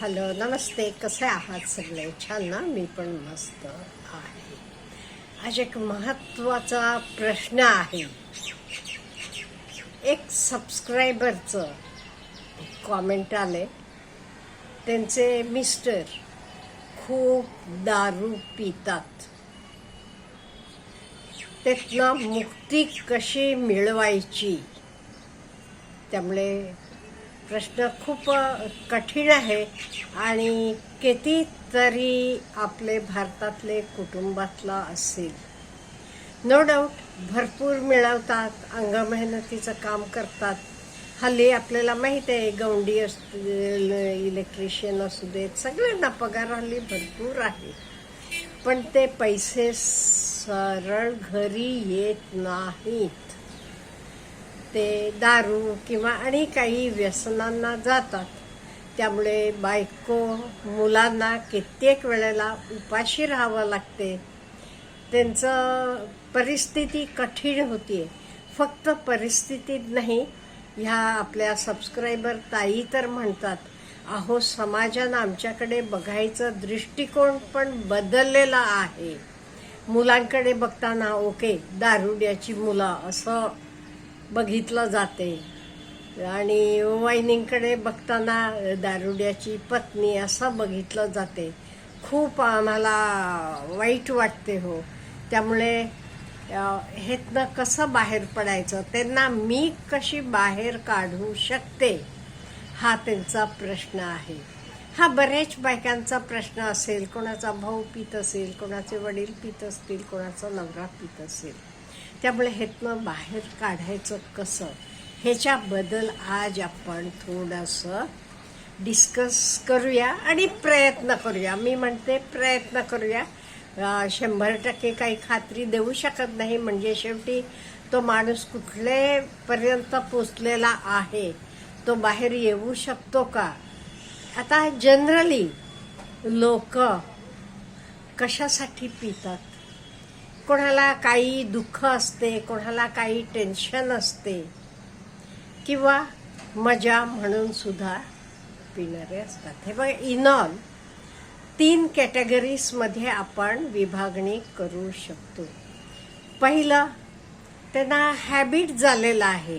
Hello नमस्ते कसे आहात सगळे? छान ना? मी पण मस्त आहे. आज एक महत्त्वाचा प्रश्न आहे. एक सबस्क्रायबरचं कॉमेंट आले त्यांचे मिस्टर खूप दारू पितात. त्यातनं मुक्ती कशी मिळवायची? त्यामुळे प्रश्न खूप कठीण आहे. आणि कितीतरी आपले भारतातले कुटुंबातला असेल नो डाऊट भरपूर मिळवतात अंग मेहनतीचं काम करतात. हल्ली आपल्याला माहीत आहे गवंडी असतील इलेक्ट्रिशियन असू देत सगळ्यांना पगार हल्ली भरपूर आहे. पण ते पैसे सरळ घरी येत नाहीत ते दारू किंवा आणि काही व्यसनांना जातात. त्यामुळे बायको मुलांना कित्येक वेळेला उपाशी राहावं लागते. त्यांचं परिस्थिती कठीण होती फक्त परिस्थितीत नाही ह्या आपल्या सबस्क्रायबर ताई तर म्हणतात अहो समाजानं आमच्याकडे बघायचं दृष्टिकोन पण बदललेला आहे. मुलांकडे बघताना ओके दारुड्याची मुलं असं बघितलं जाते. आणि वहिनींकडे बघताना दारुड्याची पत्नी असं बघितलं जाते. खूप आम्हाला वाईट वाटते हो. त्यामुळे हेतनं ह्यातनं कसं बाहेर पडायचं त्यांना मी कशी बाहेर काढू शकते हा त्यांचा प्रश्न आहे. हा बरेच बायकांचा प्रश्न असेल कोणाचा भाऊ पित असेल कोणाचे वडील पित असतील कोणाचा नवरा पित असेल. त्यामुळे ह्यातनं बाहेर काढायचं कसं? ह्याच्याबद्दल आज आपण थोडंसं डिस्कस करूया आणि प्रयत्न करूया. मी म्हणते प्रयत्न करूया. शंभर टक्के काही खात्री देऊ शकत नाही. म्हणजे शेवटी तो माणूस कुठलेपर्यंत पोचलेला आहे? तो बाहेर येऊ शकतो का? आता जनरली लोक कशासाठी पितात? कोणाला काही दुःख असते कोणाला काही टेन्शन असते किंवा मजा म्हणून सुद्धा पिणारे असतात. हे बघा इनॉल तीन कॅटेगरीजमध्ये आपण विभागणी करू शकतो. पहिलं त्यांना हॅबिट झालेला आहे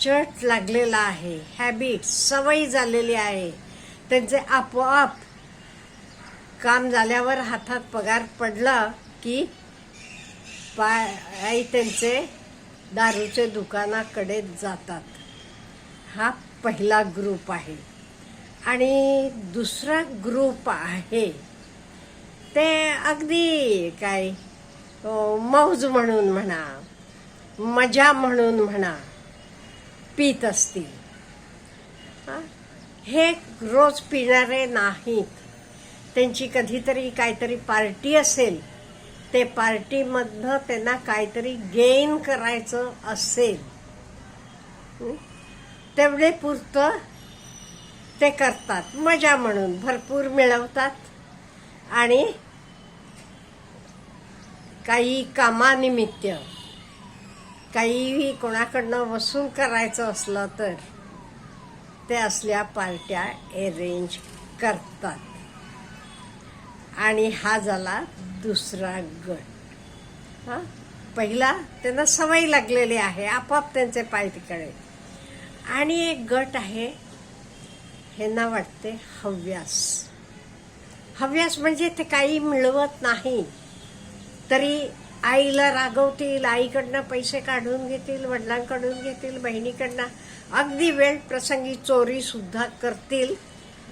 चट लागलेला आहे हॅबिट सवय झालेली आहे. त्यांचे आपोआप काम झाल्यावर हातात पगार पडला की पाय त्यांचे दारूचे दुकानाकडे जातात. हा पहिला ग्रुप आहे. आणि दुसरा ग्रुप आहे. ते अगदी काय मौज म्हणून म्हणा मजा म्हणून म्हणा पित असतील. हे रोज पिणारे नाहीत. त्यांची कधीतरी काहीतरी पार्टी असेल ते पार्टीमधनं त्यांना काहीतरी गेन करायचं असेल. तेवढे पुरतं ते करतात. मजा म्हणून भरपूर मिळवतात. आणि काही कामानिमित्त काहीही कोणाकडनं वसूल करायचं असलं तर ते असल्या पार्ट्या अरेंज करतात. आणि हा झाला दुसरा गट हा? पहिला त्यांना सवय लागलेली आहे आपोआप त्यांचे पाय तिकडे. आणि एक गट आहे ह्यांना वाटते हव्यास. हव्यास म्हणजे ते काही मिळवत नाही. तरी आईला रागवतील आईकडनं पैसे काढून घेतील वडिलांकडून घेतील बहिणीकडनं. अगदी वेळ प्रसंगी चोरी सुद्धा करतील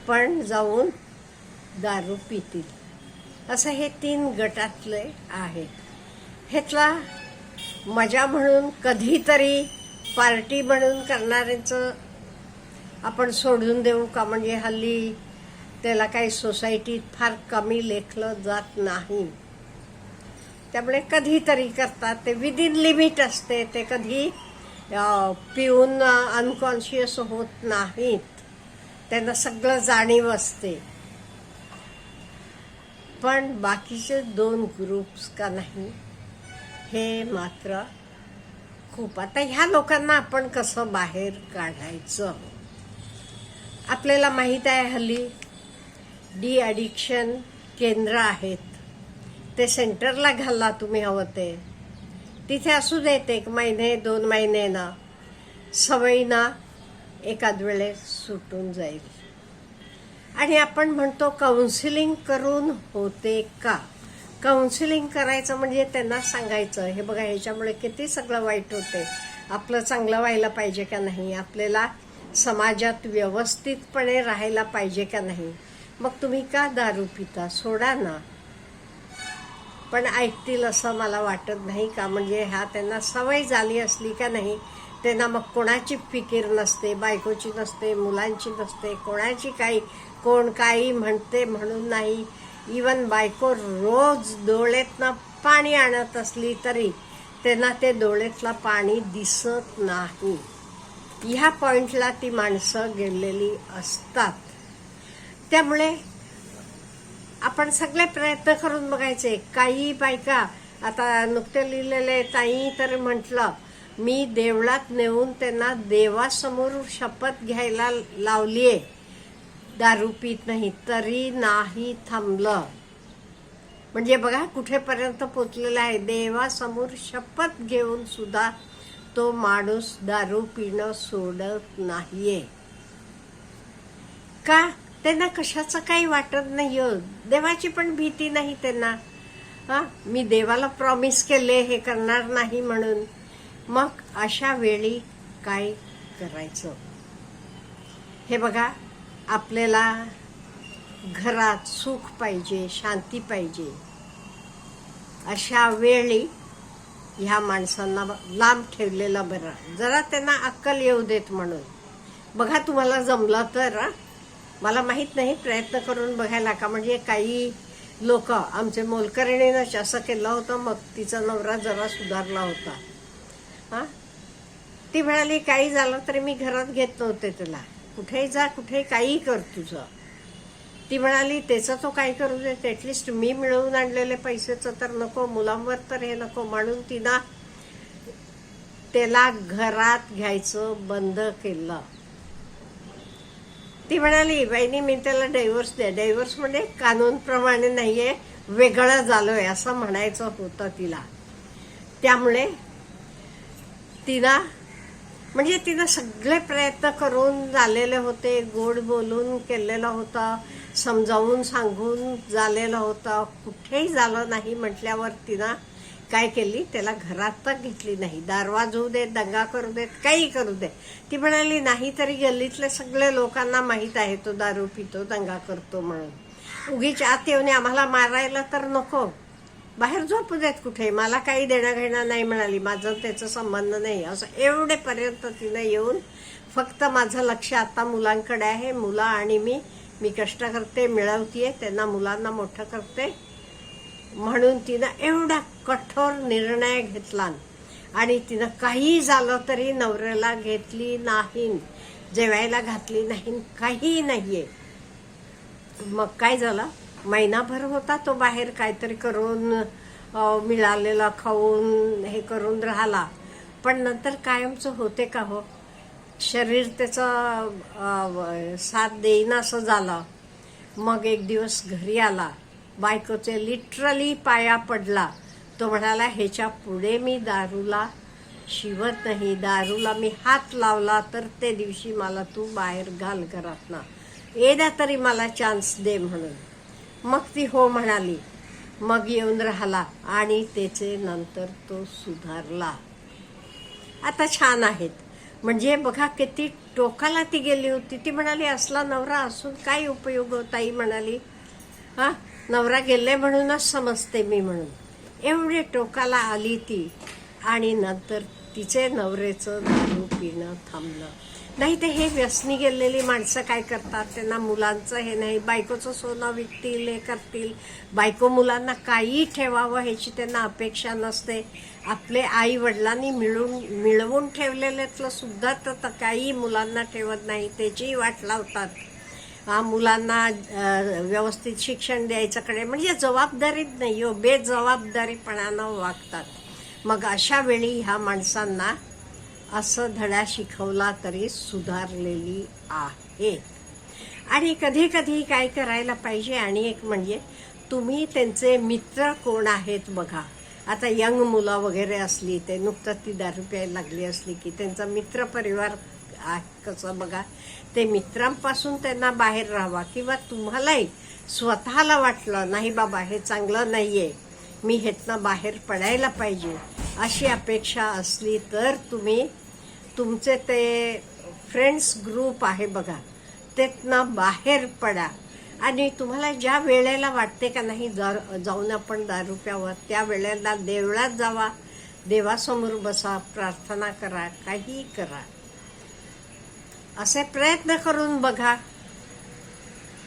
पण जाऊन दारू पितील. असं हे तीन गटातले आहेत ह्यातला मजा म्हणून कधीतरी पार्टी म्हणून करणाऱ्यांचं आपण सोडून देऊ का? म्हणजे हल्ली त्याला काही सोसायटीत फार कमी लेखलं जात नाही. त्यामुळे कधीतरी करतात. ते विदिन लिमिट असते. ते कधी पिऊन अनकॉन्शियस होत नाहीत. त्यांना सगळं जाणीव असते. पण बाकीचे दोन ग्रुप्स का नाही हे मात्र खूप. आता ह्या लोकांना आपण कसं बाहेर काढायचं? आपल्याला माहीत आहे हल्ली डी अडिक्शन केंद्र आहेत. ते सेंटरला घाला तुम्ही हवं ते. तिथे असू देत एक महिने दोन महिने ना सवयीना एखाद वेळेस सुटून जाईल. आणि आपण म्हणतो काउन्सिलिंग करून होते का? काउन्सिलिंग करायचं म्हणजे त्यांना सांगायचं हे बघा ह्याच्यामुळे किती सगळं वाईट होते. आपलं चांगलं व्हायला पाहिजे का नाही? आपल्याला समाजात व्यवस्थितपणे राहायला पाहिजे का नाही? मग तुम्ही का दारू पिता? सोडा ना. पण ऐकतील असं मला वाटत नाही का? म्हणजे ह्या त्यांना सवय झाली असली का नाही? त्यांना मग कोणाची फिकीर नसते बायकोची नसते मुलांची नसते कोणाची काही कोण काही म्हणते म्हणून नाही. इवन बायको रोज डोळ्यातनं पाणी आणत असली तरी त्यांना ते डोळ्यातलं पाणी दिसत नाही. ह्या पॉइंटला ती माणसं गेलेली असतात. त्यामुळे आपण सगळे प्रयत्न करून बघायचे. काही बायका आता नुकते लिहिलेले ताई तर म्हटलं मी देवळात नेऊन त्यांना देवासमोर शपथ घ्यायला लावलीये. दारू पित नाही तरी नाही थांबलं. म्हणजे बघा कुठेपर्यंत पोचलेला आहे? देवासमोर शपथ घेऊन सुद्धा तो माणूस दारू पिणं सोडत नाहीये. का? त्यांना कशाचं काही वाटत नाही हो देवाची पण भीती नाही त्यांना. हा? मी देवाला प्रॉमिस केले हे करणार नाही म्हणून. मग अशा वेळी काय करायचं? हे बघा आपल्याला घरात सुख पाहिजे शांती पाहिजे अशा वेळी ह्या माणसांना लांब ठेवलेला बरं. जरा त्यांना अक्कल येऊ देत म्हणून. बघा तुम्हाला जमलं तर मला माहीत नाही प्रयत्न करून बघायला का? म्हणजे काही लोक आमचे मोलकरणीनंच असं केलं होतं मग तिचा नवरा जरा सुधारला होता. हां. ती म्हणाली काही झालं तरी मी घरात घेत नव्हते तुला. कुठेही जा कुठेही काही कर तुझं. ती म्हणाली त्याचं तो काय करू देत ॲटलिस्ट मी मिळवून आणलेले पैसेचं तर नको मुलांवर तर हे नको. म्हणून तिनं त्याला घरात घ्यायचं बंद केलं. ती म्हणाली बहिणी मी त्याला डायव्हर्स द्या डायव्हर्स म्हणजे कानूनप्रमाणे नाहीये वेगळं झालोय असं म्हणायचं होतं तिला. त्यामुळे तिला म्हणजे तिनं सगळे प्रयत्न करून झालेले होते गोड बोलून केलेला होता समजावून सांगून झालेलं होतं. कुठेही झालं नाही म्हटल्यावर तिनं काय केली? त्याला घरात तर घेतली नाही. दारवाज होऊ देत दंगा करू देत काही करू दे ती म्हणाली नाही तरी गल्लीतल्या सगळ्या लोकांना माहीत आहे तो दारू पितो दंगा करतो म्हणून. उगीच आत येऊन आम्हाला मारायला तर नको. बाहेर झोपू देत कुठे मला काही देणं घेणं नाही म्हणाली. माझं त्याचा संबंध नाही. असं एवढेपर्यंत तिनं येऊन फक्त माझं लक्ष आता मुलांकडे आहे. मुलं आणि मी मी कष्ट करते मिळवतीये. त्यांना मुलांना मोठं करते. म्हणून तिनं एवढा कठोर निर्णय घेतला. आणि तिनं काही झालं तरी नवऱ्याला घेतली नाही. जेवायला घातली नाही. काही नाहीये. मग काय झालं? महिनाभर होता तो बाहेर काहीतरी करून मिळालेला खाऊन हे करून राहिला. पण नंतर कायमचं होते का हो? शरीर त्याचं साथ देईन असं झालं. मग एक दिवस घरी आला. बायकोचे लिटरली पाया पडला. तो म्हणाला ह्याच्या पुढे मी दारूला शिवत नाही. दारूला मी हात लावला तर ते दिवशी मला तू बाहेर घाल घरात ना येद्या तरी मला चान्स दे म्हणून. मग ती हो म्हणाली. मग येऊन राहिला आणि त्याचे नंतर तो सुधारला. आता छान आहेत. म्हणजे बघा किती टोकाला ती गेली होती. ती म्हणाली असला नवरा असून काय उपयोग होता ही म्हणाली. हा नवरा गेले म्हणूनच समजते मी म्हणून. एवढे टोकाला आली ती आणि नंतर तिचे नवरेचं दारू पिणं थांबलं. नाही ते हे व्यसनी गेलेली माणसं काय करतात? त्यांना मुलांचं हे नाही. बायकोचं सोनं विकतील हे करतील. बायको मुलांना काही ठेवावं ह्याची त्यांना अपेक्षा नसते. आपले आई वडिलांनी मिळून मिळवून ठेवलेल्यातलं सुद्धा तर काही मुलांना ठेवत नाही. त्याचीही वाट लावतात. हा, मुलांना व्यवस्थित शिक्षण द्यायच्याकडे म्हणजे जबाबदारीत नाही हो बेजबाबदारीपणानं वागतात. मग अशा वेळी ह्या माणसांना असं धडा शिकवला तरी सुधारलेली आहे. आणि कधी कधी काय करायला पाहिजे आणि एक म्हणजे तुम्ही त्यांचे मित्र कोण आहेत बघा. आता यंग मुलं वगैरे असली ते नुकतंच ती दारू प्यायला लागली असली की त्यांचा मित्र परिवार आहे कसं बघा. ते मित्रांपासून त्यांना बाहेर राहावा किंवा तुम्हालाही स्वतःला वाटलं नाही बाबा हे चांगलं नाही आहे मी ह्यातनं बाहेर पडायला पाहिजे. अशी अपेक्षा असली तर तुम्ही तुमचे ते फ्रेंड्स ग्रुप आहे बघा त्यातनं बाहेर पडा. आणि तुम्हाला ज्या वेळेला वाटते का नाही दार जाऊन आपण दारू प्यावं त्या वेळेला देवळात जावा देवासमोर बसा प्रार्थना करा काही करा. असे प्रयत्न करून बघा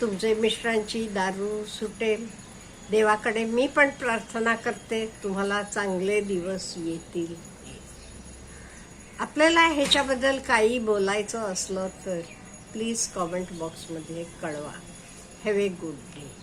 तुमचे मिस्टरांची दारू सुटेल. देवाकडे मी पण प्रार्थना करते तुम्हाला चांगले दिवस येतील. आपल्याला ह्याच्याबद्दल काही बोलायचं असलं तर प्लीज कॉमेंट बॉक्समध्ये कळवा. Have a good day